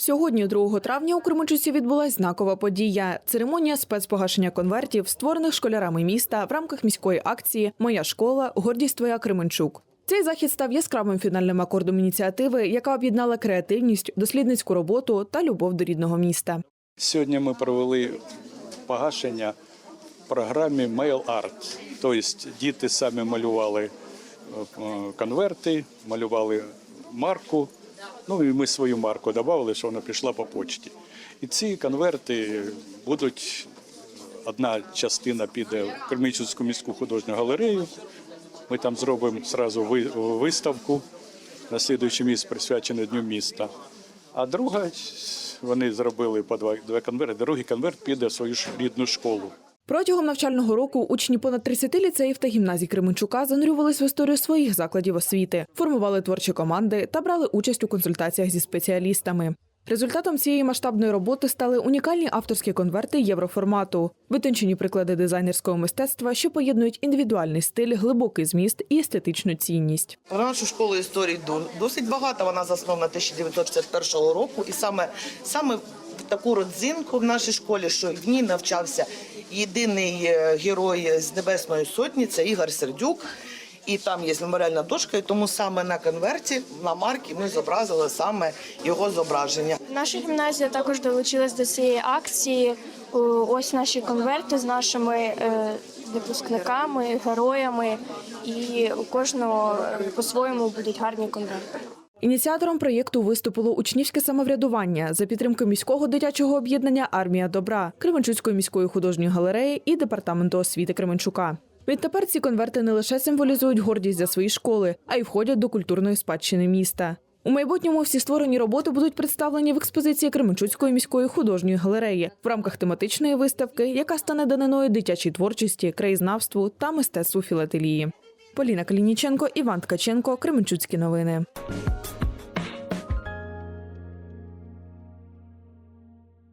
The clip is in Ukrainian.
Сьогодні, 2 травня, у Кременчуці відбулась знакова подія церемонія спецпогашення конвертів, створених школярами міста в рамках міської акції Моя школа гордість твоя Кременчук. Цей захід став яскравим фінальним акордом ініціативи, яка об'єднала креативність, дослідницьку роботу та любов до рідного міста. Сьогодні ми провели погашення в програмі Mail Art. Тобто діти самі малювали е, конверти, малювали марку. Ну і ми свою марку додали, що вона пішла по почті. І ці конверти будуть. Одна частина піде в Кремічуцьку міську художню галерею. Ми там зробимо зразу виставку на слідуючий місяць, присвячений Дню міста. А друга вони зробили по два, конверти. Другий конверт піде в свою рідну школу. Протягом навчального року учні понад 30 ліцеїв та гімназій Кременчука занурювались в історію своїх закладів освіти, формували творчі команди та брали участь у консультаціях зі спеціалістами. Результатом цієї масштабної роботи стали унікальні авторські конверти євроформату, витончені приклади дизайнерського мистецтва, що поєднують індивідуальний стиль, глибокий зміст і естетичну цінність. Нашу школу історій до- досить багато. Вона заснована 1961 року, і саме саме таку родзинку в нашій школі, що в ній навчався єдиний е, герой з Небесної Сотні, це Ігор Сердюк. І там є меморіальна дошка, і тому саме на конверті, на марці ми зобразили саме його зображення. Наша гімназія також долучилась до цієї акції. Ось наші конверти з нашими е, випускниками, героями, і у кожного е, по-своєму будуть гарні конверти. Ініціатором проєкту виступило учнівське самоврядування за підтримки міського дитячого об'єднання Армія добра, Кременчуцької міської художньої галереї і департаменту освіти Кременчука. Відтепер ці конверти не лише символізують гордість за свої школи, а й входять до культурної спадщини міста. У майбутньому всі створені роботи будуть представлені в експозиції Кременчуцької міської художньої галереї в рамках тематичної виставки, яка стане даниною дитячій творчості, краєзнавству та мистецтву філателії. Поліна Калініченко, Іван Ткаченко, Кременчуцькі новини.